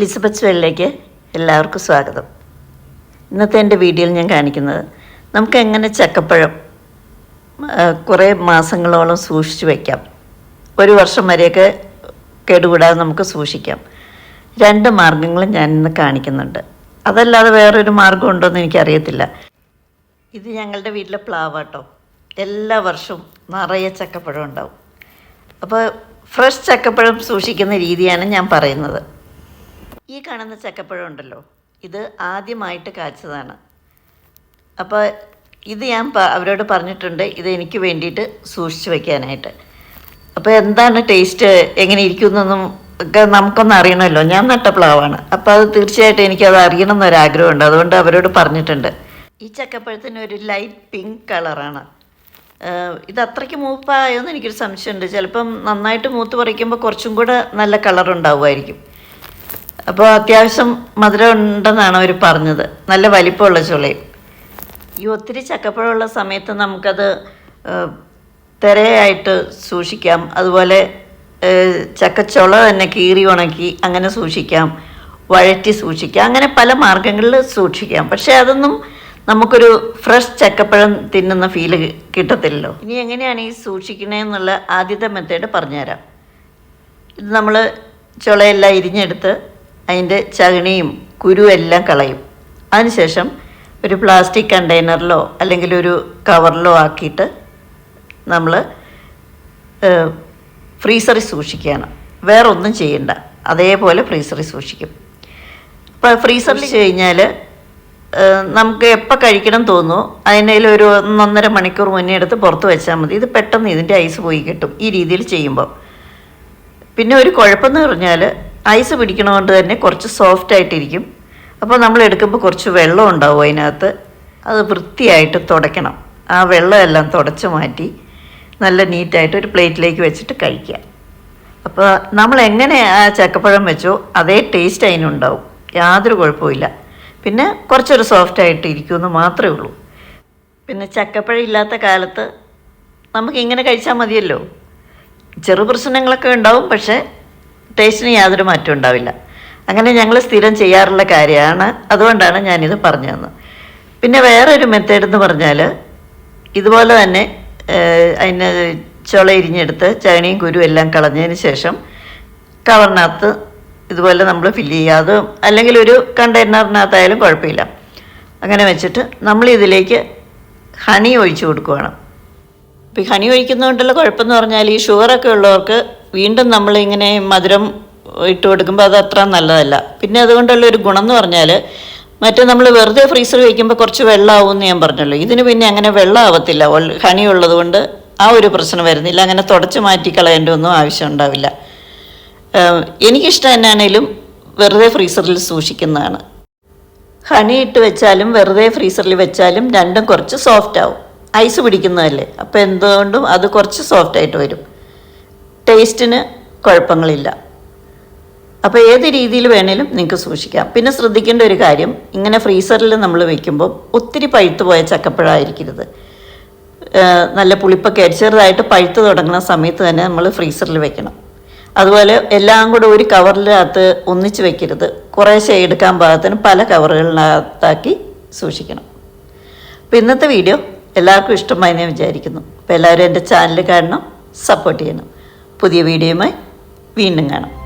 ലിസബത്ത് വെള്ളിലേക്ക് എല്ലാവർക്കും സ്വാഗതം. ഇന്നത്തെ എന്റെ വീഡിയോയിൽ ഞാൻ കാണിക്കുന്നത് നമുക്ക് എങ്ങനെ ചക്കപ്പഴം കുറേ മാസങ്ങളോളം സൂക്ഷിച്ചു വയ്ക്കാം ഒരു വർഷം വരെയൊക്കെ കേടുകൂടാതെ നമുക്ക് സൂക്ഷിക്കാം. രണ്ട് മാർഗങ്ങളും ഞാൻ ഇന്ന് കാണിക്കുന്നുണ്ട്. അതല്ലാതെ വേറൊരു മാർഗം ഉണ്ടോയെന്ന് എനിക്കറിയത്തില്ല. ഇത് ഞങ്ങളുടെ വീട്ടിലെ പ്ലാവാട്ടോ. എല്ലാ വർഷവും നിറയെ ചക്കപ്പഴം ഉണ്ടാവും. അപ്പോൾ ഫ്രഷ് ചക്കപ്പഴം സൂക്ഷിക്കുന്ന രീതിയാണ് ഞാൻ പറയുന്നത്. ഈ കാണുന്ന ചക്കപ്പഴം ഉണ്ടല്ലോ ഇത് ആദ്യമായിട്ട് കാച്ചതാണ്. അപ്പോൾ ഇത് ഞാൻ അവരോട് പറഞ്ഞിട്ടുണ്ട് ഇത് എനിക്ക് വേണ്ടിയിട്ട് സൂക്ഷിച്ചു വെക്കാനായിട്ട്. അപ്പോൾ എന്താണ് ടേസ്റ്റ് എങ്ങനെ ഇരിക്കുന്നതെന്നും ഒക്കെ നമുക്കൊന്ന് അറിയണമല്ലോ. ഞാൻ നട്ട പ്ലാവാണ്. അപ്പോൾ അത് തീർച്ചയായിട്ടും എനിക്കത് അറിയണം എന്നൊരാഗ്രഹമുണ്ട്. അതുകൊണ്ട് അവരോട് പറഞ്ഞിട്ടുണ്ട്. ഈ ചക്കപ്പഴത്തിന് ഒരു ലൈറ്റ് പിങ്ക് കളറാണ്. ഇത് അത്രയ്ക്ക് മൂപ്പായോന്ന് എനിക്കൊരു സംശയമുണ്ട്. ചിലപ്പം നന്നായിട്ട് മൂത്ത് പറിക്കുമ്പോൾ കുറച്ചും കൂടെ നല്ല കളർ ഉണ്ടാവുമായിരിക്കും അപ്പോൾ അത്യാവശ്യം മധുരം ഉണ്ടെന്നാണ് അവർ പറഞ്ഞത്. നല്ല വലിപ്പമുള്ള ചുളയും. ഈ ഒത്തിരി ചക്കപ്പഴമുള്ള സമയത്ത് നമുക്കത് തിരയായിട്ട് സൂക്ഷിക്കാം. അതുപോലെ ചക്കച്ചുള തന്നെ കീറി ഉണക്കി അങ്ങനെ സൂക്ഷിക്കാം. വഴറ്റി സൂക്ഷിക്കാം. അങ്ങനെ പല മാർഗങ്ങളിൽ സൂക്ഷിക്കാം. പക്ഷേ അതൊന്നും നമുക്കൊരു ഫ്രഷ് ചക്കപ്പഴം തിന്നുന്ന ഫീൽ കിട്ടത്തില്ലല്ലോ. ഇനി എങ്ങനെയാണ് ഈ സൂക്ഷിക്കണേന്നുള്ള ആദ്യത്തെ മെത്തേഡ് പറഞ്ഞുതരാം. ഇത് നമ്മൾ ചുളയെല്ലാം ഇരിഞ്ഞെടുത്ത് അതിന്റെ ചകിണിയും കുരുവും എല്ലാം കളയും. അതിനുശേഷം ഒരു പ്ലാസ്റ്റിക് കണ്ടെയ്നറിലോ അല്ലെങ്കിൽ ഒരു കവറിലോ ആക്കിയിട്ട് നമ്മൾ ഫ്രീസറിൽ സൂക്ഷിക്കുകയാണ്. വേറെ ഒന്നും ചെയ്യണ്ട. അതേപോലെ ഫ്രീസറിൽ സൂക്ഷിക്കും. അപ്പോൾ ഫ്രീസറിൽ കഴിഞ്ഞാൽ നമുക്ക് എപ്പോൾ കഴിക്കണം തോന്നുന്നു. അതിനേൽ ഒരു ഒന്നൊന്നര മണിക്കൂർ മുന്നേ എടുത്ത് പുറത്ത് വെച്ചാൽ മതി. ഇത് പെട്ടെന്ന് ഇതിന്റെ ഐസ് പോയി കിട്ടും ഈ രീതിയിൽ ചെയ്യുമ്പോൾ പിന്നെ ഒരു കുഴപ്പമെന്ന് പറഞ്ഞാൽ ഐസ് പിടിക്കണതുകൊണ്ട് തന്നെ കുറച്ച് സോഫ്റ്റ് ആയിട്ടിരിക്കും. അപ്പോൾ നമ്മൾ എടുക്കുമ്പോൾ കുറച്ച് വെള്ളം ഉണ്ടാവും അതിനകത്ത്. അത് വൃത്തിയായിട്ട് തുടയ്ക്കണം. ആ വെള്ളമെല്ലാം തുടച്ച് മാറ്റി നല്ല നീറ്റായിട്ട് ഒരു പ്ലേറ്റിലേക്ക് വെച്ചിട്ട് കഴിക്കുക. അപ്പോൾ നമ്മൾ എങ്ങനെ ആ ചക്കപ്പഴം വെച്ചോ അതേ ടേസ്റ്റ് അതിനുണ്ടാവും. യാതൊരു കുഴപ്പമില്ല പിന്നെ കുറച്ചൊരു സോഫ്റ്റ് ആയിട്ട് ഇരിക്കുമെന്ന് മാത്രമേ ഉള്ളൂ. പിന്നെ ചക്കപ്പഴം ഇല്ലാത്ത കാലത്ത് നമുക്ക് ഇങ്ങനെ കഴിച്ചാൽ മതിയല്ലോ. ചെറു പ്രശ്നങ്ങളൊക്കെ ഉണ്ടാവും പക്ഷേ ടേസ്റ്റിന് യാതൊരു മാറ്റം ഉണ്ടാവില്ല. അങ്ങനെ ഞങ്ങൾ സ്ഥിരം ചെയ്യാറുള്ള കാര്യമാണ്. അതുകൊണ്ടാണ് ഞാനിത് പറഞ്ഞു തന്നത്. പിന്നെ വേറൊരു മെത്തേഡ് എന്ന് പറഞ്ഞാൽ ഇതുപോലെ തന്നെ അതിന് ചുള ഇരിഞ്ഞെടുത്ത് ചകനയും കുരു എല്ലാം കളഞ്ഞതിന് ശേഷം കവറിനകത്ത് ഇതുപോലെ നമ്മൾ ഫില്ല് ചെയ്യുക. അല്ലെങ്കിൽ ഒരു കണ്ടെയ്നറിനകത്തായാലും കുഴപ്പമില്ല. അങ്ങനെ വെച്ചിട്ട് നമ്മൾ ഇതിലേക്ക് ഹണി ഒഴിച്ചു കൊടുക്കുകയാണ് അപ്പോൾ ഈ ഹണി ഒഴിക്കുന്നതുകൊണ്ടുള്ള കുഴപ്പമെന്ന് പറഞ്ഞാൽ ഈ ഷുഗറൊക്കെ ഉള്ളവർക്ക് വീണ്ടും നമ്മളിങ്ങനെ മധുരം ഇട്ട് കൊടുക്കുമ്പോൾ അത് അത്ര നല്ലതല്ല. പിന്നെ അതുകൊണ്ടുള്ള ഒരു ഗുണം എന്ന് പറഞ്ഞാൽ മറ്റേ നമ്മൾ വെറുതെ ഫ്രീസർ വയ്ക്കുമ്പോൾ കുറച്ച് വെള്ളമാവും എന്ന് ഞാൻ പറഞ്ഞല്ലോ. ഇതിന് പിന്നെ അങ്ങനെ വെള്ളം ആവത്തില്ല ഹണി ഉള്ളതുകൊണ്ട് ആ ഒരു പ്രശ്നം വരുന്നില്ല. അങ്ങനെ തുടച്ച് മാറ്റി കളയേണ്ട ഒന്നും ആവശ്യം ഉണ്ടാവില്ല. എനിക്കിഷ്ടം എന്നാണേലും വെറുതെ ഫ്രീസറിൽ സൂക്ഷിക്കുന്നതാണ്. ഹണി ഇട്ട് വെച്ചാലും വെറുതെ ഫ്രീസറിൽ വെച്ചാലും രണ്ടും കുറച്ച് സോഫ്റ്റ് ആവും ഐസ് പിടിക്കുന്നതല്ലേ? അപ്പോൾ എന്തുകൊണ്ടും അത് കുറച്ച് സോഫ്റ്റ് ആയിട്ട് വരും. ടേസ്റ്റിന് കുഴപ്പങ്ങളില്ല. അപ്പോൾ ഏത് രീതിയിൽ വേണേലും നിങ്ങൾക്ക് സൂക്ഷിക്കാം. പിന്നെ ശ്രദ്ധിക്കേണ്ട ഒരു കാര്യം ഇങ്ങനെ ഫ്രീസറിൽ നമ്മൾ വെക്കുമ്പോൾ ഒത്തിരി പഴുത്ത് പോയ ചക്കപ്പഴമായിരിക്കരുത് നല്ല പുളിപ്പൊക്കെ ആയിട്ട് ചെറുതായിട്ട് പഴുത്ത് തുടങ്ങുന്ന സമയത്ത് തന്നെ നമ്മൾ ഫ്രീസറിൽ വെക്കണം. അതുപോലെ എല്ലാം കൂടെ ഒരു കവറിനകത്ത് ഒന്നിച്ച് വെക്കരുത്. കുറേശ്ശെ എടുക്കാൻ പാകത്തിന് പല കവറുകളിനകത്താക്കി സൂക്ഷിക്കണം. അപ്പോൾ ഇന്നത്തെ വീഡിയോ എല്ലാവർക്കും ഇഷ്ടമായി ഞാൻ വിചാരിക്കുന്നു. അപ്പോൾ എല്ലാവരും എന്റെ ചാനൽ കാണണം സപ്പോർട്ട് ചെയ്യണം. പുതിയ വീഡിയോയുമായി വീണ്ടും കാണാം.